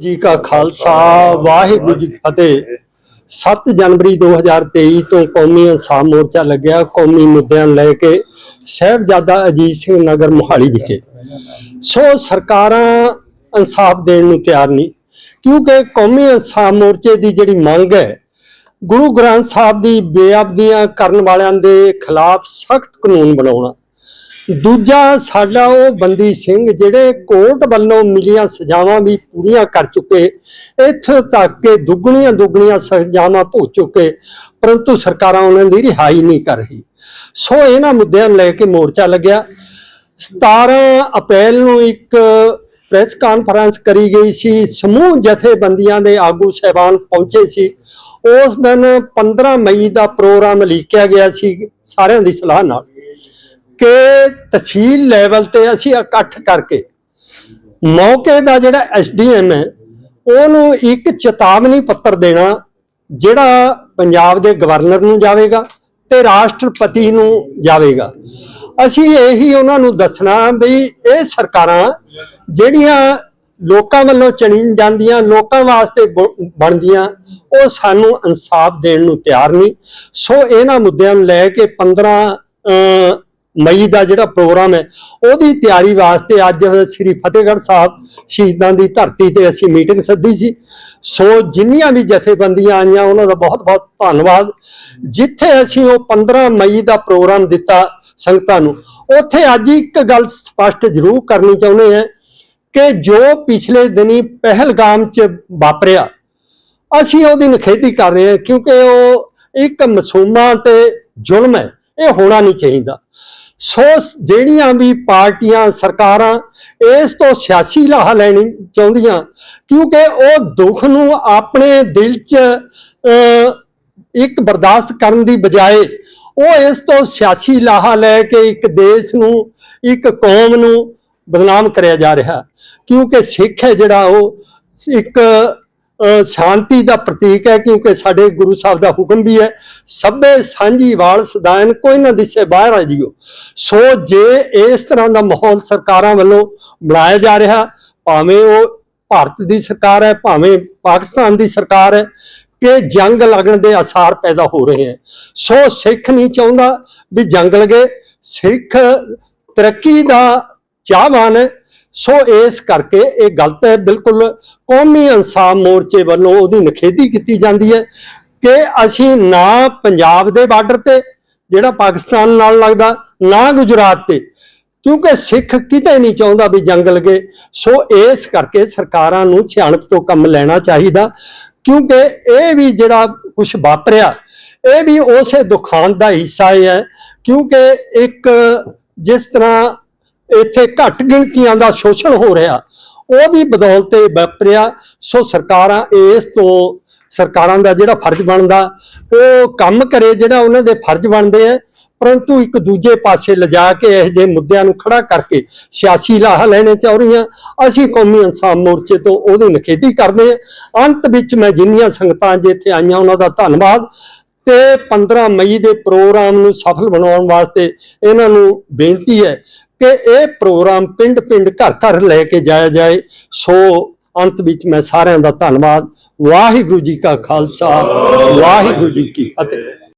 ਜੀ ਕਾ ਖਾਲਸਾ, ਵਾਹਿਗੁਰੂ ਜੀ ਕੀ ਫਤਿਹ। 7 ਜਨਵਰੀ 2023 ਤੋਂ ਕੌਮੀ ਇਨਸਾਫ ਮੋਰਚਾ ਲੱਗਿਆ, ਕੌਮੀ ਮੁੱਦਿਆਂ ਲੈ ਕੇ ਸਾਹਿਬਜ਼ਾਦਾ ਅਜੀਤ ਸਿੰਘ ਨਗਰ ਮੋਹਾਲੀ ਵਿਖੇ। ਸੋ ਸਰਕਾਰਾਂ ਇਨਸਾਫ ਦੇਣ ਨੂੰ ਤਿਆਰ ਨਹੀਂ, ਕਿਉਂਕਿ ਕੌਮੀ ਇਨਸਾਫ ਮੋਰਚੇ ਦੀ ਜਿਹੜੀ ਮੰਗ ਹੈ, ਗੁਰੂ ਗ੍ਰੰਥ ਸਾਹਿਬ ਦੀ ਬੇਅਬਦੀਆਂ ਕਰਨ ਵਾਲਿਆਂ ਦੇ ਖਿਲਾਫ ਸਖਤ ਕਾਨੂੰਨ ਬਣਾਉਣਾ। ਦੂਜਾ ਸਾਡਾ ਉਹ ਬੰਦੀ ਸਿੰਘ ਜਿਹੜੇ ਕੋਰਟ ਵੱਲੋਂ ਮਿਲੀਆਂ ਸਜ਼ਾਵਾਂ ਵੀ ਪੂਰੀਆਂ ਕਰ ਚੁੱਕੇ, ਇੱਥੋਂ ਤੱਕ ਕਿ ਦੁੱਗਣੀਆਂ ਦੁੱਗਣੀਆਂ ਸਜ਼ਾਵਾਂ ਭੁਗਤ ਚੁੱਕੇ, ਪਰੰਤੂ ਸਰਕਾਰਾਂ ਉਹਨਾਂ ਦੀ ਰਿਹਾਈ ਨਹੀਂ ਕਰ ਰਹੀ। ਸੋ ਇਹਨਾਂ ਮੁੱਦਿਆਂ ਨੂੰ ਲੈ ਕੇ ਮੋਰਚਾ ਲੱਗਿਆ। 17 ਅਪ੍ਰੈਲ ਨੂੰ ਇੱਕ ਪ੍ਰੈਸ ਕਾਨਫਰੰਸ ਕਰੀ ਗਈ ਸੀ। ਸਮੂਹ ਜਥੇਬੰਦੀਆਂ ਦੇ ਆਗੂ ਸਹਿਬਾਨ ਪਹੁੰਚੇ ਸੀ। ਉਸ ਦਿਨ 15 ਮਈ ਦਾ ਪ੍ਰੋਗਰਾਮ ਲਿਖਿਆ ਗਿਆ ਸੀ। ਸਾਰਿਆਂ ਦੀ ਸਲਾਹ ਨਾਲ। ਕਿ ਤਹਿਸੀਲ ਲੈਵਲ ਤੇ ਅਸੀਂ ਇਕੱਠ ਕਰਕੇ ਮੌਕੇ ਦਾ ਜਿਹੜਾ ਐਸਡੀਐਮ ਹੈ ਉਹਨੂੰ ਇੱਕ ਚੇਤਾਵਨੀ ਪੱਤਰ ਦੇਣਾ ਜਿਹੜਾ ਪੰਜਾਬ ਦੇ ਗਵਰਨਰ ਨੂੰ ਜਾਵੇਗਾ ਤੇ ਰਾਸ਼ਟਰਪਤੀ ਨੂੰ ਜਾਵੇਗਾ। ਅਸੀਂ ਇਹੀ ਉਹਨਾਂ ਨੂੰ ਦੱਸਣਾ ਵੀ ਇਹ ਸਰਕਾਰਾਂ ਜਿਹੜੀਆਂ ਲੋਕਾਂ ਵੱਲੋਂ ਚਣੀ ਜਾਂਦੀਆਂ ਲੋਕਾਂ ਵਾਸਤੇ ਬਣਦੀਆਂ ਉਹ ਸਾਨੂੰ ਇਨਸਾਫ ਦੇਣ ਨੂੰ ਤਿਆਰ ਨਹੀਂ। ਸੋ ਇਹਨਾਂ ਮੁੱਦਿਆਂ ਨੂੰ ਲੈ ਕੇ 15 ਅਹ, ਮਈ ਦਾ ਜਿਹੜਾ ਪ੍ਰੋਗਰਾਮ ਹੈ, ਉਹਦੀ ਤਿਆਰੀ ਵਾਸਤੇ ਅੱਜ ਸ੍ਰੀ ਫਤਿਹਗੜ੍ਹ ਸਾਹਿਬ ਸ਼ਹੀਦਾਂ ਦੀ ਧਰਤੀ ਤੇ ਅਸੀਂ ਮੀਟਿੰਗ ਸੱਦੀ ਸੀ। ਸੋ ਜਿੰਨੀਆਂ ਵੀ ਜਥੇਬੰਦੀਆਂ ਆਈਆਂ, ਉਹਨਾਂ ਦਾ ਬਹੁਤ ਬਹੁਤ ਧੰਨਵਾਦ। ਜਿੱਥੇ ਅਸੀਂ ਉਹ 15 ਮਈ ਦਾ ਪ੍ਰੋਗਰਾਮ ਦਿੱਤਾ ਸੰਗਤਾਂ ਨੂੰ, ਉੱਥੇ ਅੱਜ ਇੱਕ ਗੱਲ ਸਪਸ਼ਟ ਜ਼ਰੂਰ ਕਰਨੀ ਚਾਹੁੰਦੇ ਹਾਂ ਕਿ ਜੋ ਪਿਛਲੇ ਦਿਨੀ ਪਹਿਲਗਾਮ 'ਚ ਵਾਪਰਿਆ, ਅਸੀਂ ਉਹਦੀ ਨਿਖੇਧੀ ਕਰ ਰਹੇ ਹਾਂ ਕਿਉਂਕਿ ਉਹ ਇੱਕ ਮਾਸੂਮਾਂ ਤੇ ਜ਼ੁਲਮ ਹੈ, ਇਹ ਹੋਣਾ ਨਹੀਂ ਚਾਹੀਦਾ। ਸੋ ਜਿਹੜੀਆਂ ਵੀ ਪਾਰਟੀਆਂ, ਸਰਕਾਰਾਂ, ਇਸ ਤੋਂ ਸਿਆਸੀ ਲਾਹਾ ਲੈਣੀ ਚਾਹੁੰਦੀਆਂ, ਕਿਉਂਕਿ ਉਹ ਦੁੱਖ ਨੂੰ ਆਪਣੇ ਦਿਲ 'ਚ ਇੱਕ ਬਰਦਾਸ਼ਤ ਕਰਨ ਦੀ ਬਜਾਏ, ਉਹ ਇਸ ਤੋਂ ਸਿਆਸੀ ਲਾਹਾ ਲੈ ਕੇ ਇੱਕ ਦੇਸ਼ ਨੂੰ, ਇੱਕ ਕੌਮ ਨੂੰ ਬਦਨਾਮ ਕਰਿਆ ਜਾ ਰਿਹਾ। ਕਿਉਂਕਿ ਸਿੱਖ ਹੈ ਜਿਹੜਾ ਉਹ, ਇੱਕ ਸ਼ਾਂਤੀ ਦਾ ਪ੍ਰਤੀਕ ਹੈ, ਕਿਉਂਕਿ ਸਾਡੇ ਗੁਰੂ ਸਾਹਿਬ ਦਾ ਹੁਕਮ ਵੀ ਹੈ, ਸਭੇ ਸਾਂਝੀ ਵਾਲ ਸਦਾਇਨ, ਕੋਈ ਨਾ ਦਿਸੇ ਬਾਹਰ ਆ ਜਿਓ। ਸੋ ਜੇ ਇਸ ਤਰ੍ਹਾਂ ਦਾ ਮਾਹੌਲ ਸਰਕਾਰਾਂ ਵੱਲੋਂ ਬਣਾਇਆ ਜਾ ਰਿਹਾ, ਭਾਵੇਂ ਉਹ ਭਾਰਤ ਦੀ ਸਰਕਾਰ ਹੈ, ਭਾਵੇਂ ਪਾਕਿਸਤਾਨ ਦੀ ਸਰਕਾਰ ਹੈ, ਕਿ ਜੰਗ ਲੱਗਣ ਦੇ ਆਸਾਰ ਪੈਦਾ ਹੋ ਰਹੇ ਹਨ ਸੋ ਸਿੱਖ ਨਹੀਂ ਚਾਹੁੰਦਾ ਵੀ ਜੰਗ ਲਗੇ ਸਿੱਖ ਤਰੱਕੀ ਦਾ ਚਾਹਵਾਨ ਹੈ ਸੋ ਇਸ ਕਰਕੇ ਇਹ ਗਲਤ ਹੈ, ਬਿਲਕੁਲ ਕੌਮੀ ਇਨਸਾਫ ਮੋਰਚੇ ਵੱਲੋਂ ਉਹਦੀ ਨਿਖੇਧੀ ਕੀਤੀ ਜਾਂਦੀ ਹੈ ਕਿ ਅਸੀਂ ਨਾ ਪੰਜਾਬ ਦੇ ਬਾਰਡਰ ਤੇ, ਜਿਹੜਾ ਪਾਕਿਸਤਾਨ ਨਾਲ ਲੱਗਦਾ, ਨਾ ਗੁਜਰਾਤ ਤੇ, ਕਿਉਂਕਿ ਸਿੱਖ ਕਿਤੇ ਨਹੀਂ ਚਾਹੁੰਦਾ ਵੀ ਜੰਗ ਲਗੇ। ਸੋ ਇਸ ਕਰਕੇ ਸਰਕਾਰਾਂ ਨੂੰ ਸਿਆਣਪ ਤੋਂ ਕੰਮ ਲੈਣਾ ਚਾਹੀਦਾ, ਕਿਉਂਕਿ ਇਹ ਵੀ ਜਿਹੜਾ ਕੁਝ ਵਾਪਰਿਆ, ਇਹ ਵੀ ਉਸੇ ਦੁਖਾਂਤ ਦਾ ਹਿੱਸਾ ਹੀ ਹੈ, ਕਿਉਂਕਿ ਇੱਕ ਜਿਸ ਤਰ੍ਹਾਂ ਇੱਥੇ ਘੱਟ ਗਿਣਤੀਆਂ ਦਾ ਸ਼ੋਸ਼ਣ ਹੋ ਰਿਹਾ। ਉਹਦੀ ਬਦੌਲਤ ਇਹ ਵਾਪਰਿਆ। ਸੋ ਸਰਕਾਰਾਂ ਇਸ ਤੋਂ, ਸਰਕਾਰਾਂ ਦਾ ਜਿਹੜਾ ਫਰਜ਼ ਬਣਦਾ, ਉਹ ਕੰਮ ਕਰੇ ਜਿਹੜਾ ਉਹਨਾਂ ਦੇ ਫਰਜ਼ ਬਣਦੇ ਆ। ਪਰੰਤੂ ਇੱਕ ਦੂਜੇ ਪਾਸੇ ਲਿਜਾ ਕੇ ਇਹ ਜਿਹੇ ਮੁੱਦਿਆਂ ਨੂੰ ਖੜਾ ਕਰਕੇ ਸਿਆਸੀ ਲਾਹਾ ਲੈਣੇ ਚਾਹ ਰਹੀਆਂ। ਅਸੀਂ ਕੌਮੀ ਇਨਸਾਨ ਮੋਰਚੇ ਤੋਂ ਉਹਦੀ ਨਿਖੇਧੀ ਕਰਦੇ ਹਾਂ। ਅੰਤ ਵਿੱਚ ਮੈਂ ਜਿੰਨੀਆਂ ਸੰਗਤਾਂ ਅੱਜ ਇੱਥੇ ਆਈਆਂ, ਉਹਨਾਂ ਦਾ ਧੰਨਵਾਦ। ਤੇ 15 ਮਈ ਦੇ ਪ੍ਰੋਗਰਾਮ ਨੂੰ ਸਫਲ ਬਣਾਉਣ ਵਾਸਤੇ ਇਹਨਾਂ ਨੂੰ ਬੇਨਤੀ ਹੈ ਕਿ ਇਹ ਪ੍ਰੋਗਰਾਮ ਪਿੰਡ-ਪਿੰਡ, ਘਰ-ਘਰ ਲੈ ਕੇ ਜਾਇਆ ਜਾਏ। ਸੋ ਅੰਤ ਵਿੱਚ ਮੈਂ ਸਾਰਿਆਂ ਦਾ ਧੰਨਵਾਦ। ਵਾਹਿਗੁਰੂ ਜੀ ਕਾ ਖਾਲਸਾ, ਵਾਹਿਗੁਰੂ ਜੀ ਕੀ ਫਤਿਹ।